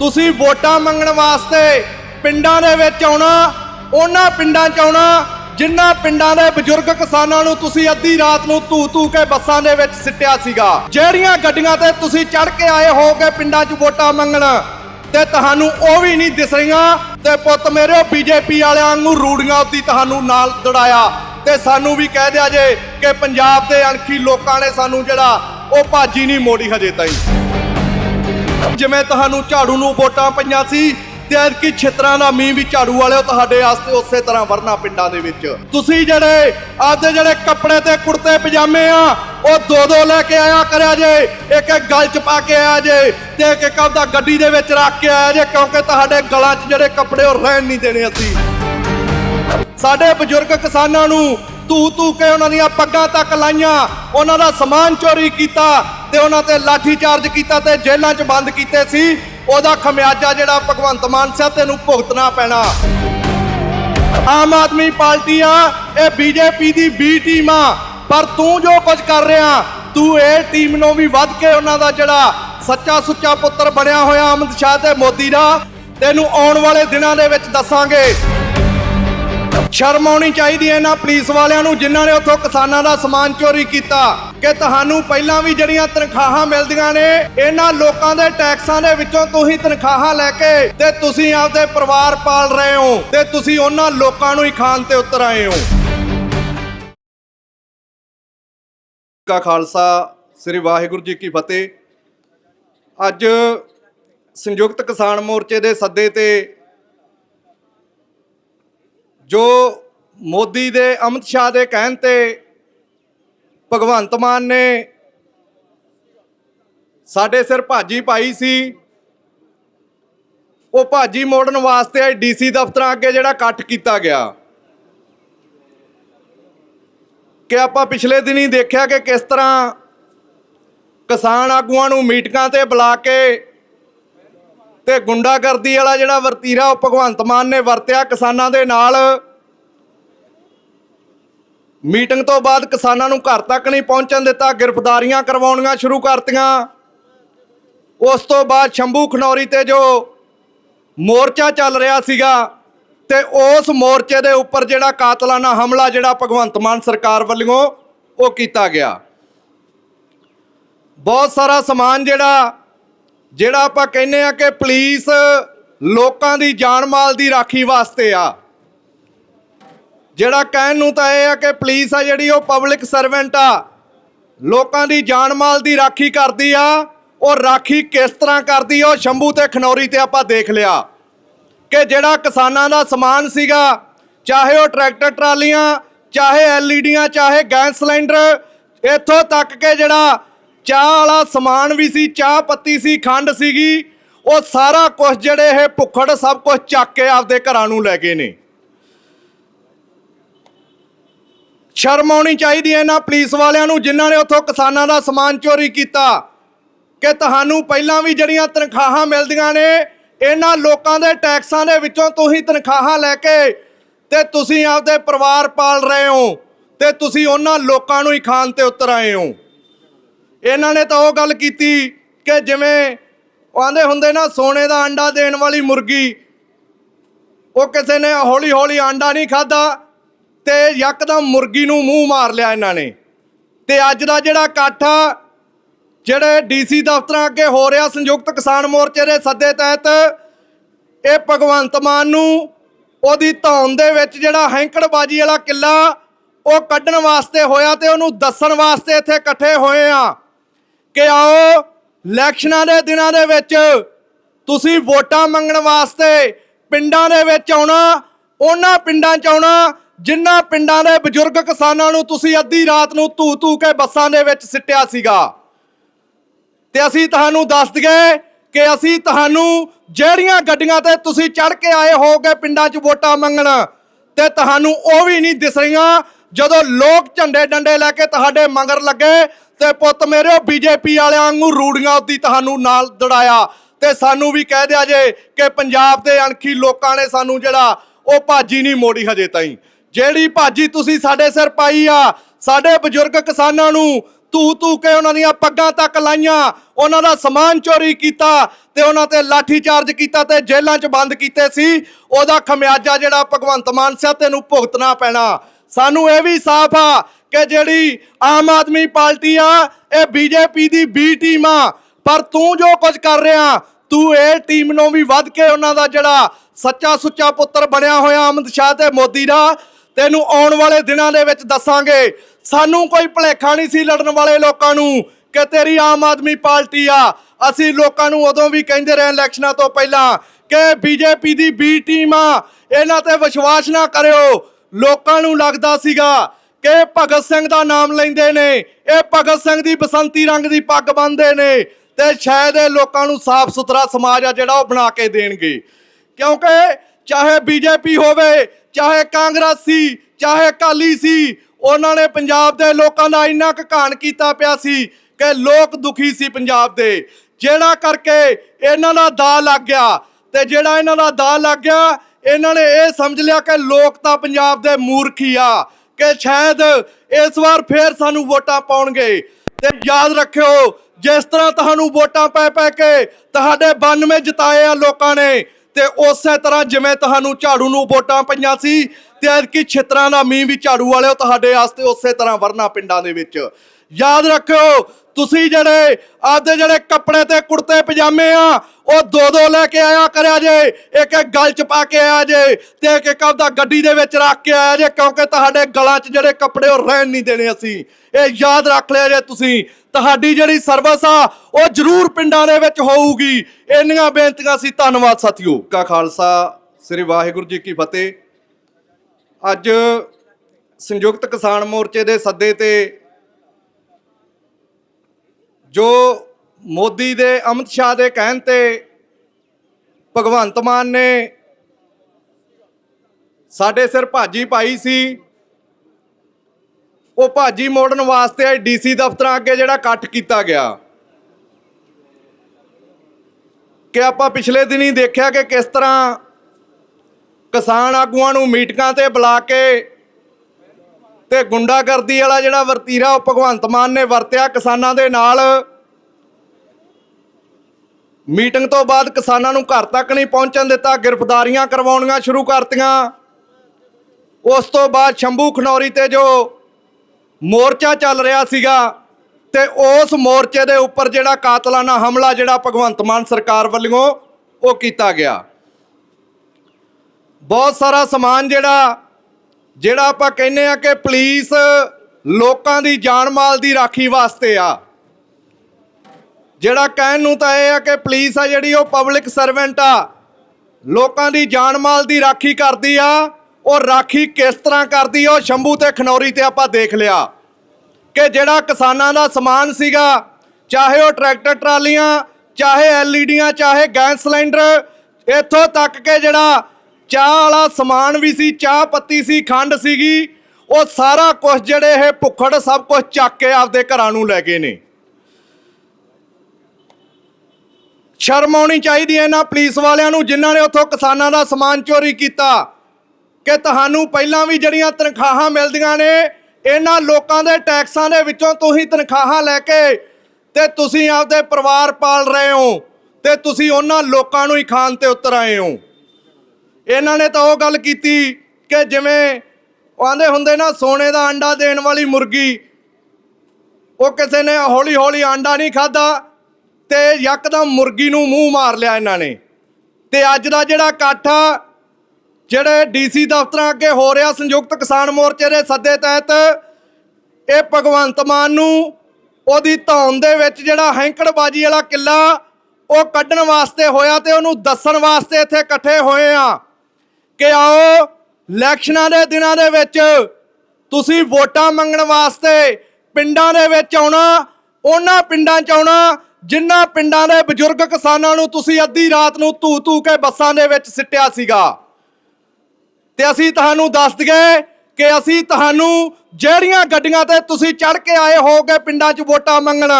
ਤੁਸੀਂ ਵੋਟਾਂ ਮੰਗਣ ਵਾਸਤੇ ਪਿੰਡਾਂ ਦੇ ਵਿੱਚ ਆਉਣਾ, ਉਹਨਾਂ ਪਿੰਡਾਂ 'ਚ ਆਉਣਾ, ਜਿਨ੍ਹਾਂ ਪਿੰਡਾਂ ਦੇ ਬਜ਼ੁਰਗ ਕਿਸਾਨਾਂ ਨੂੰ ਤੁਸੀਂ ਅੱਧੀ ਰਾਤ ਨੂੰ ਧੂ ਧੂ ਕੇ ਬੱਸਾਂ ਦੇ ਵਿੱਚ ਸਿੱਟਿਆ ਸੀਗਾ। ਜਿਹੜੀਆਂ ਗੱਡੀਆਂ ਤੇ ਤੁਸੀਂ ਚੜ ਕੇ ਆਏ ਹੋਗੇ ਪਿੰਡਾਂ 'ਚ ਵੋਟਾਂ ਮੰਗਣ, ਤੇ ਤੁਹਾਨੂੰ ਉਹ ਵੀ ਨਹੀਂ ਦਿਸ ਰਹੀਆਂ, ਤੇ ਪੁੱਤ ਮੇਰੇ ਬੀਜੇਪੀ ਵਾਲਿਆਂ ਵਾਂਗੂ ਰੂੜੀਆਂ ਉੱਤੀ ਤੁਹਾਨੂੰ ਨਾਲ ਦੜਾਇਆ, ਤੇ ਸਾਨੂੰ ਵੀ ਕਹਿ ਦਿਆ ਜੇ ਕਿ ਪੰਜਾਬ ਦੇ ਅਣਖੀ ਲੋਕਾਂ ਨੇ ਸਾਨੂੰ ਜਿਹੜਾ, ਉਹ ਭਾਜੀ ਨਹੀਂ ਮੋੜੀ ਹਜੇ ਤਾਈਂ। ਜਿਵੇਂ ਤੁਹਾਨੂੰ ਝਾੜੂ ਨੂੰ ਵੋਟਾਂ ਪਈਆਂ ਸੀ ਤੇ ਐਤਕੀ ਛਿੱਤਰਾਂ ਦਾ ਮੀਂਹ ਵੀ ਝਾੜੂ ਵਾਲਿਓ ਤੁਹਾਡੇ ਵਾਸਤੇ ਉਸੇ ਤਰ੍ਹਾਂ ਵਰਨਾ ਪਿੰਡਾਂ ਦੇ ਵਿੱਚ। ਤੁਸੀਂ ਜਿਹੜੇ ਆਪਦੇ ਜਿਹੜੇ ਕੱਪੜੇ ਤੇ ਕੁੜਤੇ ਪਜਾਮੇ ਆ, ਉਹ ਦੋ ਦੋ ਲੈ ਕੇ ਆਇਆ ਕਰਿਆ ਜੇ, ਇੱਕ ਇੱਕ ਗਲ ਚ ਪਾ ਕੇ ਆਇਆ ਜੇ, ਤੇ ਇੱਕ ਇੱਕ ਆਪਦਾ ਗੱਡੀ ਦੇ ਵਿੱਚ ਰੱਖ ਕੇ ਆਇਆ ਜੇ, ਕਿਉਂਕਿ ਤੁਹਾਡੇ ਗਲਾਂ 'ਚ ਜਿਹੜੇ ਕੱਪੜੇ ਉਹ ਰਹਿਣ ਨਹੀਂ ਦੇਣੇ ਅਸੀਂ। ਸਾਡੇ ਬਜ਼ੁਰਗ ਕਿਸਾਨਾਂ ਨੂੰ ਧੂ ਧੂ ਕੇ ਉਹਨਾਂ ਦੀਆਂ ਪੱਗਾਂ ਤੱਕ ਲਾਈਆਂ, ਉਹਨਾਂ ਦਾ ਸਮਾਨ ਚੋਰੀ ਕੀਤਾ ਤੇ ਉਹਨਾਂ ਤੇ ਲਾਠੀ ਚਾਰਜ ਕੀਤਾ ਤੇ ਜੇਲ੍ਹਾਂ 'ਚ ਬੰਦ ਕੀਤੇ ਸੀ, ਉਹਦਾ ਖਮਿਆਜਾ ਜਿਹੜਾ ਭਗਵੰਤ ਮਾਨ ਸਾਹਿਬ ਤੈਨੂੰ ਭੁਗਤਣਾ ਪੈਣਾ। ਆਮ ਆਦਮੀ ਪਾਰਟੀ ਆ ਇਹ ਬੀਜੇਪੀ ਦੀ ਬੀ ਟੀਮ ਆ ਪਰ ਤੂੰ ਜੋ ਕੁਝ ਕਰ ਰਿਹਾ, ਤੂੰ ਇਹ ਟੀਮ ਨੂੰ ਵੀ ਵੱਧ ਕੇ ਉਹਨਾਂ ਦਾ ਜਿਹੜਾ ਸੱਚਾ ਸੁੱਚਾ ਪੁੱਤਰ ਬਣਿਆ ਹੋਇਆ ਅਮਿਤ ਸ਼ਾਹ ਤੇ ਮੋਦੀ ਦਾ, ਤੈਨੂੰ ਆਉਣ ਵਾਲੇ ਦਿਨਾਂ ਦੇ ਵਿੱਚ ਦੱਸਾਂਗੇ। ਸ਼ਰਮ ਆਉਣੀ ਚਾਹੀਦੀ ਹੈ ਇਹਨਾਂ ਪੁਲਿਸ ਵਾਲਿਆਂ ਨੂੰ, ਜਿਨ੍ਹਾਂ ਨੇ ਉੱਥੋਂ ਕਿਸਾਨਾਂ ਦਾ ਸਮਾਨ ਚੋਰੀ ਕੀਤਾ। ਕਿ ਤੁਹਾਨੂੰ ਪਹਿਲਾਂ ਵੀ ਜਿਹੜੀਆਂ ਤਨਖਾਹਾਂ ਮਿਲਦੀਆਂ ਨੇ, ਇਹਨਾਂ ਲੋਕਾਂ ਦੇ ਟੈਕਸਾਂ ਦੇ ਵਿੱਚੋਂ ਤੁਸੀਂ ਤਨਖਾਹਾਂ ਲੈ ਕੇ ਤੇ ਤੁਸੀਂ ਆਪਦੇ ਪਰਿਵਾਰ ਪਾਲ ਰਹੇ ਹੋ ਤੇ ਤੁਸੀਂ ਉਹਨਾਂ ਲੋਕਾਂ ਨੂੰ ਹੀ ਖਾਣ ਤੇ ਉਤਰ ਆਏ ਹੋ। ਕਾ ਖਾਲਸਾ, ਸ੍ਰੀ ਵਾਹਿਗੁਰੂ ਜੀ ਕੀ ਫਤਿਹ। ਅੱਜ ਸੰਯੁਕਤ ਕਿਸਾਨ ਮੋਰਚੇ ਦੇ ਸੱਦੇ ਤੇ ਜੋ ਮੋਦੀ ਦੇ, ਅਮਿਤ ਸ਼ਾਹ ਦੇ ਕਹਿਣ ਤੇ ਭਗਵੰਤ ਮਾਨ ਨੇ ਸਾਡੇ ਸਿਰ ਭਾਜੀ ਪਾਈ ਸੀ, ਉਹ ਭਾਜੀ ਮੋੜਨ ਵਾਸਤੇ ਅੱਜ ਡੀਸੀ ਦਫ਼ਤਰਾਂ ਅੱਗੇ ਜਿਹੜਾ ਇਕੱਠ ਕੀਤਾ ਗਿਆ। ਕਿ ਆਪਾਂ ਪਿਛਲੇ ਦਿਨੀ ਦੇਖਿਆ ਕਿ ਕਿਸ ਤਰ੍ਹਾਂ ਕਿਸਾਨ ਆਗੂਆਂ ਨੂੰ ਮੀਟਿੰਗਾਂ ਤੇ ਬੁਲਾ ਕੇ ਤੇ ਗੁੰਡਾਗਰਦੀ ਵਾਲਾ ਜਿਹੜਾ ਵਰਤੀਰਾ, ਉਹ ਭਗਵੰਤ ਮਾਨ ਨੇ ਵਰਤਿਆ ਕਿਸਾਨਾਂ ਦੇ ਨਾਲ। ਮੀਟਿੰਗ ਤੋਂ ਬਾਅਦ ਕਿਸਾਨਾਂ ਨੂੰ ਘਰ ਤੱਕ ਨਹੀਂ ਪਹੁੰਚਣ ਦਿੱਤਾ, ਗ੍ਰਿਫਤਾਰੀਆਂ ਕਰਵਾਉਣੀਆਂ ਸ਼ੁਰੂ ਕਰਤੀਆਂ। ਉਸ ਤੋਂ ਬਾਅਦ ਸ਼ੰਭੂ ਖਨੌਰੀ ਤੇ ਜੋ ਮੋਰਚਾ ਚੱਲ ਰਿਹਾ ਸੀਗਾ, ਤੇ ਉਸ ਮੋਰਚੇ ਦੇ ਉੱਪਰ ਜਿਹੜਾ ਕਾਤਲਾਨਾ ਹਮਲਾ ਜਿਹੜਾ ਭਗਵੰਤ ਮਾਨ ਸਰਕਾਰ ਵੱਲੋਂ, ਉਹ ਕੀਤਾ ਗਿਆ। ਬਹੁਤ ਸਾਰਾ ਸਮਾਨ ਜਿਹੜਾ ਜਿਹੜਾ ਆਪਾਂ ਕਹਿੰਦੇ ਆ ਕਿ ਪੁਲਿਸ ਲੋਕਾਂ ਦੀ ਜਾਨ ਮਾਲ ਦੀ ਰਾਖੀ ਵਾਸਤੇ ਆ। ਜਿਹੜਾ ਕਹਿਣ ਨੂੰ ਤਾਂ ਇਹ ਆ ਕਿ ਪੁਲਿਸ ਆ ਜਿਹੜੀ ਉਹ ਪਬਲਿਕ ਸਰਵੈਂਟ ਆ। ਲੋਕਾਂ ਦੀ ਜਾਨ ਮਾਲ ਦੀ ਰਾਖੀ ਕਰਦੀ ਆ। ਉਹ ਰਾਖੀ ਕਿਸ ਤਰ੍ਹਾਂ ਕਰਦੀ ਆ, ਉਹ ਸ਼ੰਭੂ ਤੇ ਖਨੌਰੀ ਤੇ ਆਪਾਂ ਦੇਖ ਲਿਆ। ਕਿ ਜਿਹੜਾ ਕਿਸਾਨਾਂ ਦਾ ਸਮਾਨ ਸੀਗਾ, ਚਾਹੇ ਉਹ ਟਰੈਕਟਰ ਟਰਾਲੀਆਂ, ਚਾਹੇ ਐਲਈਡੀਆਂ, ਚਾਹੇ ਗੈਸ ਸਿਲੰਡਰ, ਇੱਥੋਂ ਤੱਕ ਕਿ ਜਿਹੜਾ ਚਾਹ ਵਾਲਾ ਸਮਾਨ ਵੀ ਸੀ, ਚਾਹ ਪੱਤੀ ਸੀ, ਖੰਡ ਸੀਗੀ। ਉਹ ਸਾਰਾ ਕੁਝ ਜਿਹੜੇ ਇਹ ਭੁੱਖੜ ਸਭ ਕੁਝ ਚੱਕ ਕੇ ਆਪਦੇ ਘਰਾਂ ਨੂੰ ਲੈ ਗਏ ਨੇ। ਸ਼ਰਮ ਆਉਣੀ ਚਾਹੀਦੀ ਹੈ ਇਹਨਾਂ ਪੁਲਿਸ ਵਾਲਿਆਂ ਨੂੰ, ਜਿਨ੍ਹਾਂ ਨੇ ਉੱਥੋਂ ਕਿਸਾਨਾਂ ਦਾ ਸਮਾਨ ਚੋਰੀ ਕੀਤਾ। ਕਿ ਤੁਹਾਨੂੰ ਪਹਿਲਾਂ ਵੀ ਜਿਹੜੀਆਂ ਤਨਖਾਹਾਂ ਮਿਲਦੀਆਂ ਨੇ, ਇਹਨਾਂ ਲੋਕਾਂ ਦੇ ਟੈਕਸਾਂ ਦੇ ਵਿੱਚੋਂ ਤੁਸੀਂ ਤਨਖਾਹਾਂ ਲੈ ਕੇ ਤੇ ਤੁਸੀਂ ਆਪਦੇ ਪਰਿਵਾਰ ਪਾਲ ਰਹੇ ਹੋ ਤੇ ਤੁਸੀਂ ਉਹਨਾਂ ਲੋਕਾਂ ਨੂੰ ਹੀ ਖਾਣ ਤੇ ਉਤਰ ਆਏ ਹੋ। ਇਹਨਾਂ ਨੇ ਤਾਂ ਉਹ ਗੱਲ ਕੀਤੀ ਕਿ ਜਿਵੇਂ ਉਹ ਆਂਦੇ ਹੁੰਦੇ ਨਾ, ਸੋਨੇ ਦਾ ਅੰਡਾ ਦੇਣ ਵਾਲੀ ਮੁਰਗੀ, ਉਹ ਕਿਸੇ ਨੇ ਹੌਲੀ ਹੌਲੀ ਆਂਡਾ ਨਹੀਂ ਖਾਦਾ ਤੇ ਯਕਦਮ ਮੁਰਗੀ ਨੂੰ ਮੂੰਹ ਮਾਰ ਲਿਆ ਇਹਨਾਂ ਨੇ। ਤੇ ਅੱਜ ਦਾ ਜਿਹੜਾ ਇਕੱਠ ਆ, ਜਿਹੜੇ ਡੀਸੀ ਦਫ਼ਤਰਾਂ ਅੱਗੇ ਹੋ ਰਿਹਾ ਸੰਯੁਕਤ ਕਿਸਾਨ ਮੋਰਚੇ ਦੇ ਸੱਦੇ ਤਹਿਤ, ਇਹ ਭਗਵੰਤ ਮਾਨ ਨੂੰ ਉਹਦੀ ਧੌਣ ਦੇ ਵਿੱਚ ਜਿਹੜਾ ਹੈਂਕੜਬਾਜੀ ਵਾਲਾ ਕਿੱਲਾ, ਉਹ ਕੱਢਣ ਵਾਸਤੇ ਹੋਇਆ ਤੇ ਉਹਨੂੰ ਦੱਸਣ ਵਾਸਤੇ ਇੱਥੇ ਇਕੱਠੇ ਹੋਏ ਆ। ਕਿ ਆਓ ਇਲੈਕਸ਼ਨਾਂ ਦੇ ਦਿਨਾਂ ਦੇ ਵਿੱਚ ਤੁਸੀਂ ਵੋਟਾਂ ਮੰਗਣ ਵਾਸਤੇ ਪਿੰਡਾਂ ਦੇ ਵਿੱਚ ਆਉਣਾ, ਉਹਨਾਂ ਪਿੰਡਾਂ 'ਚ ਆਉਣਾ, ਜਿਨ੍ਹਾਂ ਪਿੰਡਾਂ ਦੇ ਬਜ਼ੁਰਗ ਕਿਸਾਨਾਂ ਨੂੰ ਤੁਸੀਂ ਅੱਧੀ ਰਾਤ ਨੂੰ ਧੂ ਧੂ ਕੇ ਬੱਸਾਂ ਦੇ ਵਿੱਚ ਸਿੱਟਿਆ ਸੀਗਾ। ਤੇ ਅਸੀਂ ਤੁਹਾਨੂੰ ਦੱਸ ਦਈਏ ਕਿ ਅਸੀਂ ਤੁਹਾਨੂੰ ਜਿਹੜੀਆਂ ਗੱਡੀਆਂ ਤੇ ਤੁਸੀਂ ਚੜ ਕੇ ਆਏ ਹੋਗੇ ਪਿੰਡਾਂ 'ਚ ਵੋਟਾਂ ਮੰਗਣ, ਤੇ ਤੁਹਾਨੂੰ ਉਹ ਵੀ ਨਹੀਂ ਦਿਸ ਰਹੀਆਂ ਜਦੋਂ ਲੋਕ ਝੰਡੇ ਡੰਡੇ ਲੈ ਕੇ ਤੁਹਾਡੇ ਮਗਰ ਲੱਗੇ ਤੇ ਪੁੱਤ ਮੇਰੇ ਬੀਜੇਪੀ ਵਾਲਿਆਂ ਵਾਂਗੂ ਰੂੜੀਆਂ ਉੱਤੀ ਤੁਹਾਨੂੰ ਨਾਲ ਦੜਾਇਆ। ਤੇ ਸਾਨੂੰ ਵੀ ਕਹਿ ਦਿਆ ਜੇ ਕਿ ਪੰਜਾਬ ਦੇ ਅਣਖੀ ਲੋਕਾਂ ਨੇ ਸਾਨੂੰ ਜਿਹੜਾ, ਉਹ ਭਾਜੀ ਨਹੀਂ ਮੋੜੀ ਹਜੇ ਤਾਈਂ। ਜਿਹੜੀ ਭਾਜੀ ਤੁਸੀਂ ਸਾਡੇ ਸਿਰ ਪਾਈ ਆ, ਸਾਡੇ ਬਜ਼ੁਰਗ ਕਿਸਾਨਾਂ ਨੂੰ ਤੂ ਤੂ ਕੇ ਉਹਨਾਂ ਦੀਆਂ ਪੱਗਾਂ ਤੱਕ ਲਾਈਆਂ, ਉਹਨਾਂ ਦਾ ਸਮਾਨ ਚੋਰੀ ਕੀਤਾ ਤੇ ਉਹਨਾਂ ਤੇ ਲਾਠੀ ਚਾਰਜ ਕੀਤਾ ਤੇ ਜੇਲ੍ਹਾਂ 'ਚ ਬੰਦ ਕੀਤੇ ਸੀ, ਉਹਦਾ ਖਮਿਆਜਾ ਜਿਹੜਾ ਭਗਵੰਤ ਮਾਨ ਸਿਆ ਤੈਨੂੰ ਭੁਗਤਣਾ ਪੈਣਾ। ਸਾਨੂੰ ਇਹ ਵੀ ਸਾਫ਼ ਆ ਕਿ ਜਿਹੜੀ ਆਮ ਆਦਮੀ ਪਾਰਟੀ ਆ, ਇਹ ਬੀਜੇਪੀ ਦੀ ਬੀ ਟੀਮ ਆ। ਪਰ ਤੂੰ ਜੋ ਕੁਝ ਕਰ ਰਿਹਾ, ਤੂੰ ਇਹ ਟੀਮ ਨੂੰ ਵੀ ਵੱਧ ਕੇ ਉਹਨਾਂ ਦਾ ਜਿਹੜਾ ਸੱਚਾ ਸੁੱਚਾ ਪੁੱਤਰ ਬਣਿਆ ਹੋਇਆ ਅਮਿਤ ਸ਼ਾਹ ਤੇ ਮੋਦੀ ਦਾ, ਤੈਨੂੰ ਆਉਣ ਵਾਲੇ ਦਿਨਾਂ ਦੇ ਵਿੱਚ ਦੱਸਾਂਗੇ। ਸਾਨੂੰ ਕੋਈ ਭੁਲੇਖਾ ਨਹੀਂ ਸੀ ਲੜਨ ਵਾਲੇ ਲੋਕਾਂ ਨੂੰ ਕਿ ਤੇਰੀ ਆਮ ਆਦਮੀ ਪਾਰਟੀ ਆ। ਅਸੀਂ ਲੋਕਾਂ ਨੂੰ ਉਦੋਂ ਵੀ ਕਹਿੰਦੇ ਰਹੇ ਇਲੈਕਸ਼ਨਾਂ ਤੋਂ ਪਹਿਲਾਂ ਕਿ ਬੀਜੇਪੀ ਦੀ ਬੀ ਟੀਮ ਆ। ਇਹਨਾਂ ਤੇ ਵਿਸ਼ਵਾਸ ਨਾ ਕਰਿਓ। ਲੋਕਾਂ ਨੂੰ ਲੱਗਦਾ ਸੀਗਾ ਕਿ ਭਗਤ ਸਿੰਘ ਦਾ ਨਾਮ ਲੈਂਦੇ ਨੇ, ਇਹ ਭਗਤ ਸਿੰਘ ਦੀ ਬਸੰਤੀ ਰੰਗ ਦੀ ਪੱਗ ਬੰਨਦੇ ਨੇ ਤੇ ਸ਼ਾਇਦ ਇਹ ਲੋਕਾਂ ਨੂੰ ਸਾਫ਼ ਸੁਥਰਾ ਸਮਾਜ ਆ ਜਿਹੜਾ ਉਹ ਬਣਾ ਕੇ ਦੇਣਗੇ। ਕਿਉਂਕਿ ਚਾਹੇ ਬੀਜੇਪੀ ਹੋਵੇ, ਚਾਹੇ ਕਾਂਗਰਸ ਸੀ, ਚਾਹੇ ਅਕਾਲੀ ਸੀ, ਉਹਨਾਂ ਨੇ ਪੰਜਾਬ ਦੇ ਲੋਕਾਂ ਦਾ ਇੰਨਾ ਕੁ ਘਾਣ ਕੀਤਾ ਪਿਆ ਸੀ ਕਿ ਲੋਕ ਦੁਖੀ ਸੀ ਪੰਜਾਬ ਦੇ। ਜਿਹੜਾ ਕਰਕੇ ਇਹਨਾਂ ਦਾ ਦਾ ਲੱਗ ਗਿਆ ਤੇ ਜਿਹੜਾ ਇਹਨਾਂ ਦਾ ਦਾ ਲੱਗ ਗਿਆ, ਇਹਨਾਂ ਨੇ ਇਹ ਸਮਝ ਲਿਆ ਕਿ ਲੋਕ ਤਾਂ ਪੰਜਾਬ ਦੇ ਮੂਰਖ ਹੀ ਆ। ਕਿ ਸ਼ਾਇਦ ਇਸ ਵਾਰ ਫੇਰ ਸਾਨੂੰ ਵੋਟਾਂ ਪਾਉਣਗੇ। ਤੇ ਯਾਦ ਰੱਖਿਓ, ਜਿਸ ਤਰ੍ਹਾਂ ਤੁਹਾਨੂੰ ਵੋਟਾਂ ਪੈ ਪੈ ਕੇ ਤੁਹਾਡੇ 92 ਜਿਤਾਏ ਆ ਲੋਕਾਂ ਨੇ, ਤੇ ਉਸੇ ਤਰ੍ਹਾਂ ਜਿਵੇਂ ਤੁਹਾਨੂੰ ਝਾੜੂ ਨੂੰ ਵੋਟਾਂ ਪਈਆਂ ਸੀ, ਤੇ ਐਤਕੀ ਛਿੱਤਰਾਂ ਦਾ ਮੀਂਹ ਵੀ ਝਾੜੂ ਵਾਲਿਓ ਤੁਹਾਡੇ ਵਾਸਤੇ ਉਸੇ ਤਰ੍ਹਾਂ ਵਰਨਾ ਪਿੰਡਾਂ ਦੇ ਵਿੱਚ। ਯਾਦ ਰੱਖਿਓ ਤੁਸੀਂ ਜਿਹੜੇ ਆਪਦੇ ਜਿਹੜੇ ਕੱਪੜੇ ਤੇ ਕੁੜਤੇ ਪਜਾਮੇ ਆ, ਉਹ ਦੋ ਦੋ ਲੈ ਕੇ ਆਇਆ ਕਰਿਆ ਜੇ, ਇੱਕ ਇੱਕ ਗਲ ਚ ਪਾ ਕੇ ਆਇਆ ਜੇ, ਤੇ ਇੱਕ ਇੱਕ ਆਪਦਾ ਗੱਡੀ ਦੇ ਵਿੱਚ ਰੱਖ ਕੇ ਆਇਆ ਜੇ, ਕਿਉਂਕਿ ਤੁਹਾਡੇ ਗਲਾਂ 'ਚ ਜਿਹੜੇ ਕੱਪੜੇ ਉਹ ਰਹਿਣ ਨਹੀਂ ਦੇਣੇ ਅਸੀਂ। ਇਹ ਯਾਦ ਰੱਖ ਲਿਆ ਜੇ ਤੁਸੀਂ। ਤੁਹਾਡੀ ਜਿਹੜੀ ਸਰਵਿਸ ਆ, ਉਹ ਜ਼ਰੂਰ ਪਿੰਡਾਂ ਦੇ ਵਿੱਚ ਹੋਊਗੀ। ਇੰਨੀਆਂ ਬੇਨਤੀਆਂ ਸੀ ਧੰਨਵਾਦ ਸਾਥੀਓ। ਕਾ ਖਾਲਸਾ, ਸ੍ਰੀ ਵਾਹਿਗੁਰੂ ਜੀ ਕੀ ਫਤਿਹ। ਅੱਜ ਸੰਯੁਕਤ ਕਿਸਾਨ ਮੋਰਚੇ ਦੇ ਸੱਦੇ ਤੇ ਜੋ ਮੋਦੀ ਦੇ, ਅਮਿਤ ਸ਼ਾਹ ਦੇ ਕਹਿਣ ਤੇ ਭਗਵੰਤ ਮਾਨ ਨੇ ਸਾਡੇ ਸਿਰ ਭਾਜੀ ਪਾਈ ਸੀ, ਉਹ ਭਾਜੀ ਮੋੜਨ ਵਾਸਤੇ ਡੀਸੀ ਦਫ਼ਤਰਾਂ ਅੱਗੇ ਜਿਹੜਾ ਇਕੱਠ ਕੀਤਾ ਗਿਆ। ਕਿ ਆਪਾਂ ਪਿਛਲੇ ਦਿਨੀ ਦੇਖਿਆ ਕਿ ਕਿਸ ਤਰ੍ਹਾਂ ਕਿਸਾਨ ਆਗੂਆਂ ਨੂੰ ਮੀਟਿੰਗਾਂ ਤੇ ਬੁਲਾ ਕੇ ਤੇ ਗੁੰਡਾਗਰਦੀ ਵਾਲਾ ਜਿਹੜਾ ਵਰਤੀਰਾ, ਉਹ ਭਗਵੰਤ ਮਾਨ ਨੇ ਵਰਤਿਆ ਕਿਸਾਨਾਂ ਦੇ ਨਾਲ। ਮੀਟਿੰਗ ਤੋਂ ਬਾਅਦ ਕਿਸਾਨਾਂ ਨੂੰ ਘਰ ਤੱਕ ਨਹੀਂ ਪਹੁੰਚਣ ਦਿੱਤਾ, ਗ੍ਰਿਫਤਾਰੀਆਂ ਕਰਵਾਉਣੀਆਂ ਸ਼ੁਰੂ ਕਰਤੀਆਂ। ਉਸ ਤੋਂ ਬਾਅਦ ਸ਼ੰਭੂ ਖਨੌਰੀ ਤੇ ਜੋ ਮੋਰਚਾ ਚੱਲ ਰਿਹਾ ਸੀਗਾ, ਤੇ ਉਸ ਮੋਰਚੇ ਦੇ ਉੱਪਰ ਜਿਹੜਾ ਕਾਤਲਾਨਾ ਹਮਲਾ ਜਿਹੜਾ ਭਗਵੰਤ ਮਾਨ ਸਰਕਾਰ ਵੱਲੋਂ ਉਹ ਕੀਤਾ ਗਿਆ। ਬਹੁਤ ਸਾਰਾ ਸਮਾਨ ਜਿਹੜਾ ਜਿਹੜਾ ਆਪਾਂ ਕਹਿੰਦੇ ਆ ਕਿ ਪੁਲਿਸ ਲੋਕਾਂ ਦੀ ਜਾਨ ਮਾਲ ਦੀ ਰਾਖੀ ਵਾਸਤੇ ਆ। ਜਿਹੜਾ ਕਹਿਣ ਨੂੰ ਤਾਂ ਇਹ ਆ ਕਿ ਪੁਲਿਸ ਆ ਜਿਹੜੀ ਉਹ ਪਬਲਿਕ ਸਰਵੈਂਟ ਆ। ਲੋਕਾਂ ਦੀ ਜਾਨ ਮਾਲ ਦੀ ਰਾਖੀ ਕਰਦੀ ਆ। ਉਹ ਰਾਖੀ ਕਿਸ ਤਰ੍ਹਾਂ ਕਰਦੀ ਆ, ਉਹ ਸ਼ੰਭੂ ਤੇ ਖਨੌਰੀ ਤੇ ਆਪਾਂ ਦੇਖ ਲਿਆ। ਕਿ ਜਿਹੜਾ ਕਿਸਾਨਾਂ ਦਾ ਸਮਾਨ ਸੀਗਾ, ਚਾਹੇ ਉਹ ਟਰੈਕਟਰ ਟਰਾਲੀਆਂ, ਚਾਹੇ ਐਲਈਡੀਆਂ, ਚਾਹੇ ਗੈਸ ਸਿਲੰਡਰ, ਇੱਥੋਂ ਤੱਕ ਕਿ ਜਿਹੜਾ ਚਾਹ ਵਾਲਾ ਸਮਾਨ ਵੀ ਸੀ, ਚਾਹ ਪੱਤੀ ਸੀ, ਖੰਡ ਸੀਗੀ। ਉਹ ਸਾਰਾ ਕੁਝ ਜਿਹੜੇ ਇਹ ਭੁੱਖੜ ਸਭ ਕੁਝ ਚੱਕ ਕੇ ਆਪਦੇ ਘਰਾਂ ਨੂੰ ਲੈ ਗਏ ਨੇ। ਸ਼ਰਮ ਆਉਣੀ ਚਾਹੀਦੀ ਹੈ ਇਹਨਾਂ ਪੁਲਿਸ ਵਾਲਿਆਂ ਨੂੰ, ਜਿਨ੍ਹਾਂ ਨੇ ਉੱਥੋਂ ਕਿਸਾਨਾਂ ਦਾ ਸਮਾਨ ਚੋਰੀ ਕੀਤਾ। ਕਿ ਤੁਹਾਨੂੰ ਪਹਿਲਾਂ ਵੀ ਜਿਹੜੀਆਂ ਤਨਖਾਹਾਂ ਮਿਲਦੀਆਂ ਨੇ, ਇਹਨਾਂ ਲੋਕਾਂ ਦੇ ਟੈਕਸਾਂ ਦੇ ਵਿੱਚੋਂ ਤੁਸੀਂ ਤਨਖਾਹਾਂ ਲੈ ਕੇ ਤੇ ਤੁਸੀਂ ਆਪਦੇ ਪਰਿਵਾਰ ਪਾਲ ਰਹੇ ਹੋ ਤੇ ਤੁਸੀਂ ਉਹਨਾਂ ਲੋਕਾਂ ਨੂੰ ਹੀ ਖਾਣ ਤੇ ਉਤਰ ਆਏ ਹੋ। ਇਹਨਾਂ ਨੇ ਤਾਂ ਉਹ ਗੱਲ ਕੀਤੀ ਕਿ ਜਿਵੇਂ ਉਹ ਆਂਦੇ ਹੁੰਦੇ ਨਾ, ਸੋਨੇ ਦਾ ਅੰਡਾ ਦੇਣ ਵਾਲੀ ਮੁਰਗੀ, ਉਹ ਕਿਸੇ ਨੇ ਹੌਲੀ ਹੌਲੀ ਆਂਡਾ ਨਹੀਂ ਖਾਦਾ ਤੇ ਯਕਦਮ ਮੁਰਗੀ ਨੂੰ ਮੂੰਹ ਮਾਰ ਲਿਆ ਇਹਨਾਂ ਨੇ। ਤੇ ਅੱਜ ਦਾ ਜਿਹੜਾ ਇਕੱਠ ਆ, ਜਿਹੜੇ ਡੀਸੀ ਦਫ਼ਤਰਾਂ ਅੱਗੇ ਹੋ ਰਿਹਾ ਸੰਯੁਕਤ ਕਿਸਾਨ ਮੋਰਚੇ ਦੇ ਸੱਦੇ ਤਹਿਤ, ਇਹ ਭਗਵੰਤ ਮਾਨ ਨੂੰ ਉਹਦੀ ਧੌਣ ਦੇ ਵਿੱਚ ਜਿਹੜਾ ਹੈਂਕੜਬਾਜੀ ਵਾਲਾ ਕਿੱਲਾ, ਉਹ ਕੱਢਣ ਵਾਸਤੇ ਹੋਇਆ ਤੇ ਉਹਨੂੰ ਦੱਸਣ ਵਾਸਤੇ ਇੱਥੇ ਇਕੱਠੇ ਹੋਏ ਆ। ਕਿ ਆਓ। ਇਲੈਕਸ਼ਨਾਂ ਦੇ ਦਿਨਾਂ ਦੇ ਵਿੱਚ ਤੁਸੀਂ ਵੋਟਾਂ ਮੰਗਣ ਵਾਸਤੇ ਪਿੰਡਾਂ ਦੇ ਵਿੱਚ ਆਉਣਾ, ਉਹਨਾਂ ਪਿੰਡਾਂ 'ਚ ਆਉਣਾ, ਜਿਨ੍ਹਾਂ ਪਿੰਡਾਂ ਦੇ ਬਜ਼ੁਰਗ ਕਿਸਾਨਾਂ ਨੂੰ ਤੁਸੀਂ ਅੱਧੀ ਰਾਤ ਨੂੰ ਧੂ ਧੂ ਕੇ ਬੱਸਾਂ ਦੇ ਵਿੱਚ ਸਿੱਟਿਆ ਸੀਗਾ। ਤੇ ਅਸੀਂ ਤੁਹਾਨੂੰ ਦੱਸ ਦਈਏ ਕਿ ਅਸੀਂ ਤੁਹਾਨੂੰ ਜਿਹੜੀਆਂ ਗੱਡੀਆਂ ਤੇ ਤੁਸੀਂ ਚੜ ਕੇ ਆਏ ਹੋਗੇ ਪਿੰਡਾਂ 'ਚ ਵੋਟਾਂ ਮੰਗਣ,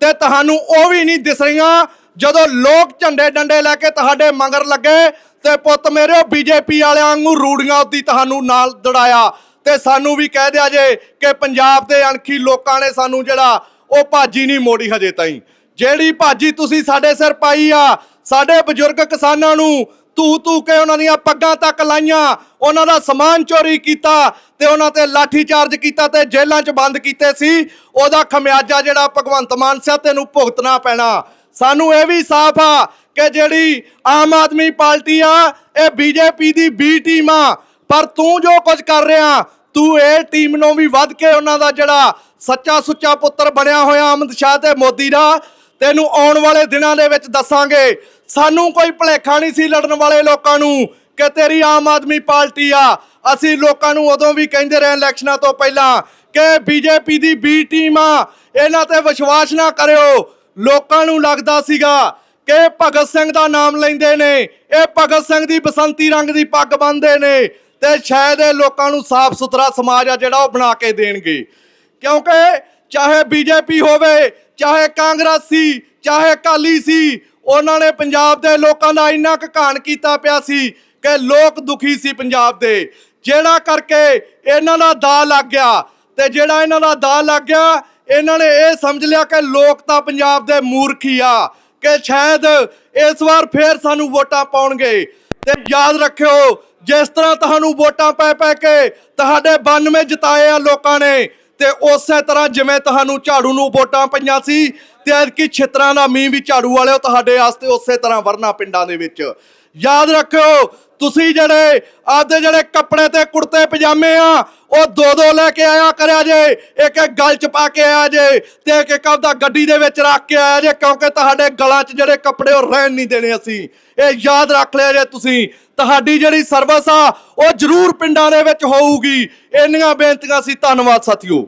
ਤੇ ਤੁਹਾਨੂੰ ਉਹ ਵੀ ਨਹੀਂ ਦਿਸ ਰਹੀਆਂ ਜਦੋਂ ਲੋਕ ਝੰਡੇ ਡੰਡੇ ਲੈ ਕੇ ਤੁਹਾਡੇ ਮਗਰ ਲੱਗੇ ਤੇ ਪੁੱਤ ਮੇਰੇ ਬੀਜੇਪੀ ਵਾਲਿਆਂ ਵਾਂਗੂ ਰੂੜੀਆਂ ਉੱਦੀ ਤੁਹਾਨੂੰ ਨਾਲ ਦੜਾਇਆ। ਤੇ ਸਾਨੂੰ ਵੀ ਕਹਿ ਦਿਆ ਜੇ ਕਿ ਪੰਜਾਬ ਦੇ ਅਣਖੀ ਲੋਕਾਂ ਨੇ ਸਾਨੂੰ ਜਿਹੜਾ, ਉਹ ਭਾਜੀ ਨਹੀਂ ਮੋੜੀ ਹਜੇ ਤਾਈਂ। ਜਿਹੜੀ ਭਾਜੀ ਤੁਸੀਂ ਸਾਡੇ ਸਿਰ ਪਾਈ ਆ, ਸਾਡੇ ਬਜ਼ੁਰਗ ਕਿਸਾਨਾਂ ਨੂੰ ਤੂ ਤੂ ਕੇ ਉਹਨਾਂ ਦੀਆਂ ਪੱਗਾਂ ਤੱਕ ਲਾਈਆਂ, ਉਹਨਾਂ ਦਾ ਸਮਾਨ ਚੋਰੀ ਕੀਤਾ ਤੇ ਉਹਨਾਂ ਤੇ ਲਾਠੀ ਚਾਰਜ ਕੀਤਾ ਤੇ ਜੇਲ੍ਹਾਂ 'ਚ ਬੰਦ ਕੀਤੇ ਸੀ, ਉਹਦਾ ਖਮਿਆਜਾ ਜਿਹੜਾ ਭਗਵੰਤ ਮਾਨ ਸਿਆ ਤੈਨੂੰ ਭੁਗਤਣਾ ਪੈਣਾ। ਸਾਨੂੰ ਇਹ ਵੀ ਸਾਫ਼ ਆ ਕਿ ਜਿਹੜੀ ਆਮ ਆਦਮੀ ਪਾਰਟੀ ਆ, ਇਹ ਬੀਜੇਪੀ ਦੀ ਬੀ ਟੀਮ ਆ। ਪਰ ਤੂੰ ਜੋ ਕੁਝ ਕਰ ਰਿਹਾ, ਤੂੰ ਇਹ ਟੀਮ ਨੂੰ ਵੀ ਵੱਧ ਕੇ ਉਹਨਾਂ ਦਾ ਜਿਹੜਾ ਸੱਚਾ ਸੁੱਚਾ ਪੁੱਤਰ ਬਣਿਆ ਹੋਇਆ ਅਮਿਤ ਸ਼ਾਹ ਤੇ ਮੋਦੀ ਦਾ, ਤੈਨੂੰ ਆਉਣ ਵਾਲੇ ਦਿਨਾਂ ਦੇ ਵਿੱਚ ਦੱਸਾਂਗੇ। ਸਾਨੂੰ ਕੋਈ ਭੁਲੇਖਾ ਨਹੀਂ ਸੀ ਲੜਨ ਵਾਲੇ ਲੋਕਾਂ ਨੂੰ ਕਿ ਤੇਰੀ ਆਮ ਆਦਮੀ ਪਾਰਟੀ ਆ। ਅਸੀਂ ਲੋਕਾਂ ਨੂੰ ਉਦੋਂ ਵੀ ਕਹਿੰਦੇ ਰਹੇ ਇਲੈਕਸ਼ਨਾਂ ਤੋਂ ਪਹਿਲਾਂ ਕਿ ਬੀਜੇਪੀ ਦੀ ਬੀ ਟੀਮ ਆ। ਇਹਨਾਂ ਤੇ ਵਿਸ਼ਵਾਸ ਨਾ ਕਰਿਓ। ਲੋਕਾਂ ਨੂੰ ਲੱਗਦਾ ਸੀਗਾ ਕਿ ਇਹ ਭਗਤ ਸਿੰਘ ਦਾ ਨਾਮ ਲੈਂਦੇ ਨੇ। ਇਹ ਭਗਤ ਸਿੰਘ ਦੀ ਬਸੰਤੀ ਰੰਗ ਦੀ ਪੱਗ ਬੰਨਦੇ ਨੇ ਤੇ ਸ਼ਾਇਦ ਇਹ ਲੋਕਾਂ ਨੂੰ ਸਾਫ਼ ਸੁਥਰਾ ਸਮਾਜ ਆ ਜਿਹੜਾ ਉਹ ਬਣਾ ਕੇ ਦੇਣਗੇ। ਕਿਉਂਕਿ ਚਾਹੇ ਬੀਜੇਪੀ ਹੋਵੇ, ਚਾਹੇ ਕਾਂਗਰਸ ਸੀ, ਚਾਹੇ ਅਕਾਲੀ ਸੀ, ਉਹਨਾਂ ਨੇ ਪੰਜਾਬ ਦੇ ਲੋਕਾਂ ਦਾ ਇੰਨਾ ਕੁ ਘਾਣ ਕੀਤਾ ਪਿਆ ਸੀ ਕਿ ਲੋਕ ਦੁਖੀ ਸੀ ਪੰਜਾਬ ਦੇ। ਜਿਹੜਾ ਕਰਕੇ ਇਹਨਾਂ ਦਾ ਦਾ ਲੱਗ ਗਿਆ ਤੇ ਜਿਹੜਾ ਇਹਨਾਂ ਦਾ ਦਾ ਲੱਗ ਗਿਆ, ਇਹਨਾਂ ਨੇ ਇਹ ਸਮਝ ਲਿਆ ਕਿ ਲੋਕ ਤਾਂ ਪੰਜਾਬ ਦੇ ਮੂਰਖ ਹੀ ਆ। ਕਿ ਸ਼ਾਇਦ ਇਸ ਵਾਰ ਫੇਰ ਸਾਨੂੰ ਵੋਟਾਂ ਪਾਉਣਗੇ। ਤੇ ਯਾਦ ਰੱਖਿਓ, ਜਿਸ ਤਰ੍ਹਾਂ ਤੁਹਾਨੂੰ ਵੋਟਾਂ ਪੈ ਪੈ ਕੇ ਤੁਹਾਡੇ 92 ਜਿਤਾਏ ਆ ਲੋਕਾਂ ਨੇ, ਤੇ ਉਸੇ ਤਰ੍ਹਾਂ ਜਿਵੇਂ ਤੁਹਾਨੂੰ ਝਾੜੂ ਨੂੰ ਵੋਟਾਂ ਪਈਆਂ ਸੀ, ਤੇ ਐਤਕੀ ਛਿੱਤਰਾਂ ਦਾ ਮੀਂਹ ਵੀ ਝਾੜੂ ਵਾਲਿਓ ਤੁਹਾਡੇ ਵਾਸਤੇ ਉਸੇ ਤਰ੍ਹਾਂ ਵਰਨਾ ਪਿੰਡਾਂ ਦੇ ਵਿੱਚ। ਯਾਦ ਰੱਖਿਓ, ਤੁਸੀਂ ਜਿਹੜੇ ਆਪਦੇ ਜਿਹੜੇ ਕੱਪੜੇ ਤੇ ਕੁੜਤੇ ਪਜਾਮੇ ਆ, ਉਹ ਦੋ ਦੋ ਲੈ ਕੇ ਆਇਆ ਕਰਿਆ ਜੇ, ਇੱਕ ਇੱਕ ਗਲ ਚ ਪਾ ਕੇ ਆਇਆ ਜੇ ਤੇ ਇੱਕ ਇੱਕ ਆਪਦਾ ਗੱਡੀ ਦੇ ਵਿੱਚ ਰੱਖ ਕੇ ਆਇਆ ਜੇ, ਕਿਉਂਕਿ ਤੁਹਾਡੇ ਗਲਾਂ 'ਚ ਜਿਹੜੇ ਕੱਪੜੇ ਉਹ ਰਹਿਣ ਨਹੀਂ ਦੇਣੇ ਅਸੀਂ। ਇਹ ਯਾਦ ਰੱਖ ਲਿਆ ਜੇ ਤੁਸੀਂ। ਤੁਹਾਡੀ ਜਿਹੜੀ ਸਰਵਿਸ ਆ, ਉਹ ਜ਼ਰੂਰ ਪਿੰਡਾਂ ਦੇ ਵਿੱਚ ਹੋਊਗੀ। ਇੰਨੀਆਂ ਬੇਨਤੀਆਂ ਸੀ ਧੰਨਵਾਦ, ਸਾਥੀਓ।